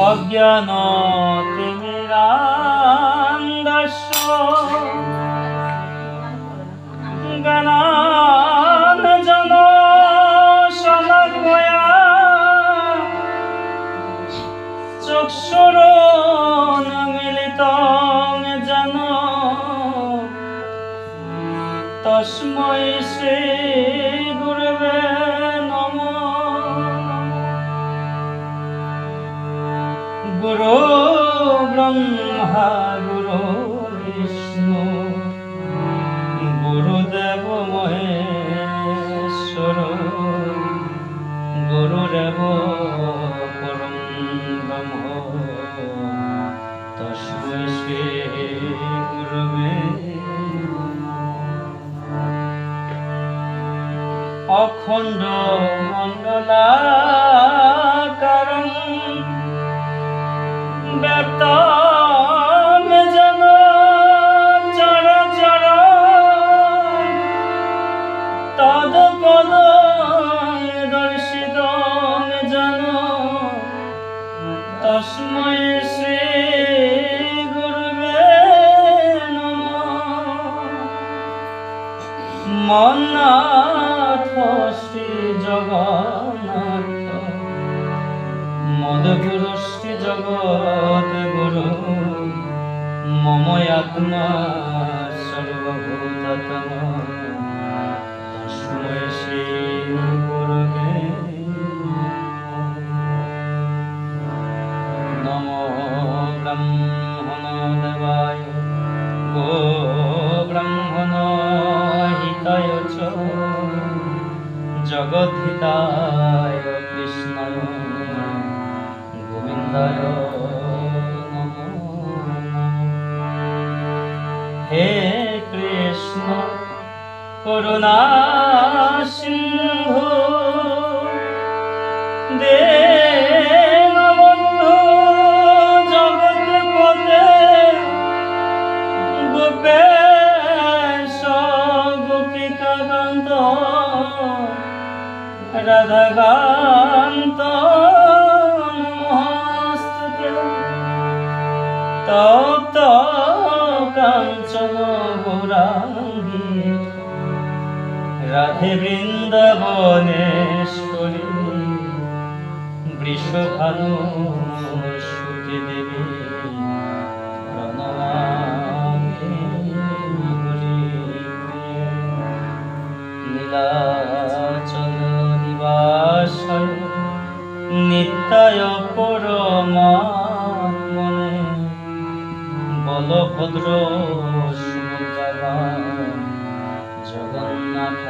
অজ্ঞান তিমিরান্ধস্য জ্ঞানাঞ্জন চক্ষুরুন্মিলিতং যেন তস্मै শ্রী গুরু ব্রহ্মা গুরু বিষ্ণু গুরুদেব মহেশ্বর গুরুদেব পরম ব্রহ্ম। তস্मै শ্রী গুরুবে অখণ্ড মণ্ডলাকারং ব্যক্তম যেন চরাচর তদপদ দর্শিত যেন তস্মৈ শ্রী গুরুবে মন্নাথ শ্রী জগন্নাথ মদগুরু শ্রী জগৎ গুরু মম আত্মা সর্বভূততম। তস্मै শ্রী গুরুবে নমো ব্রহ্মণ গো ব্রহ্মণ হিতায় চ। হে কৃষ্ণ করুণা সিন্ধু গোপিকাকান্ত রাধাকান্ত তপ্ত কাঞ্চন গৌরাঙ্গী রাধে বৃন্দাবনেশ্বরী বৃষভানু সুখী দেবী নীলাচল নিবাসায় নিত্যায় ক্ষুদ্র ক্ষুদ্র জগন্নাথ।